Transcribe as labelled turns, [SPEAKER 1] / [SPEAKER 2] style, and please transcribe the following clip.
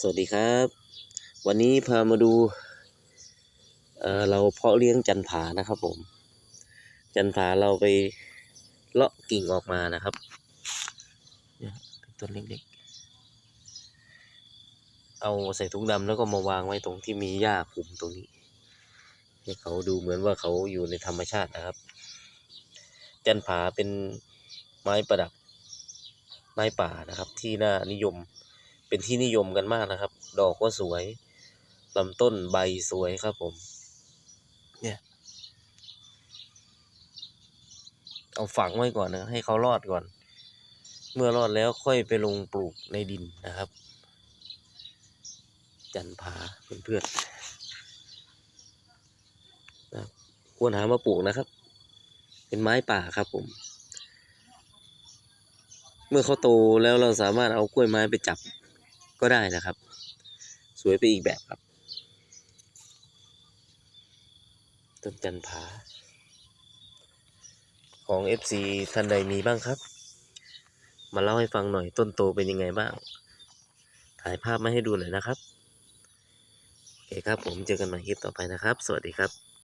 [SPEAKER 1] สวัสดีครับ วันนี้พามาดูเเราเพาะเลี้ยงจันผานะครับผม จันผาเราไปเลาะกิ่งออกมานะครับต้นเล็กๆ เอาใส่ถุงดำแล้วก็มาวางไว้ตรงที่มีหญ้าคุมตรงนี้ ให้เขาดูเหมือนว่าเขาอยู่ในธรรมชาตินะครับ จันผาเป็นไม้ประดับไม้ป่านะครับ ที่น่านิยม เป็นที่นิยมกันมากนะครับ ดอกก็สวยลำต้นใบสวยครับผม เนี่ย เอาฝังไว้ก่อนนะให้เขารอดก่อน เมื่อรอดแล้วค่อยไปลงปลูกในดินนะครับ จันผาเพื่อนๆนะครับควรหามาปลูกนะครับ เป็นไม้ป่าครับผม เมื่อเขาโตแล้วเราสามารถเอากล้วยไม้ไปจับ ก็ได้นะครับ สวยไปอีกแบบครับ ต้นจันผา ของ FC ท่านใดมีบ้างครับ มาเล่าให้ฟังหน่อยต้นโตเป็นยังไงบ้าง ถ่ายภาพมาให้ดูหน่อยนะครับโอเคครับผมเจอกันใหม่คลิปต่อไปนะครับ สวัสดีครับ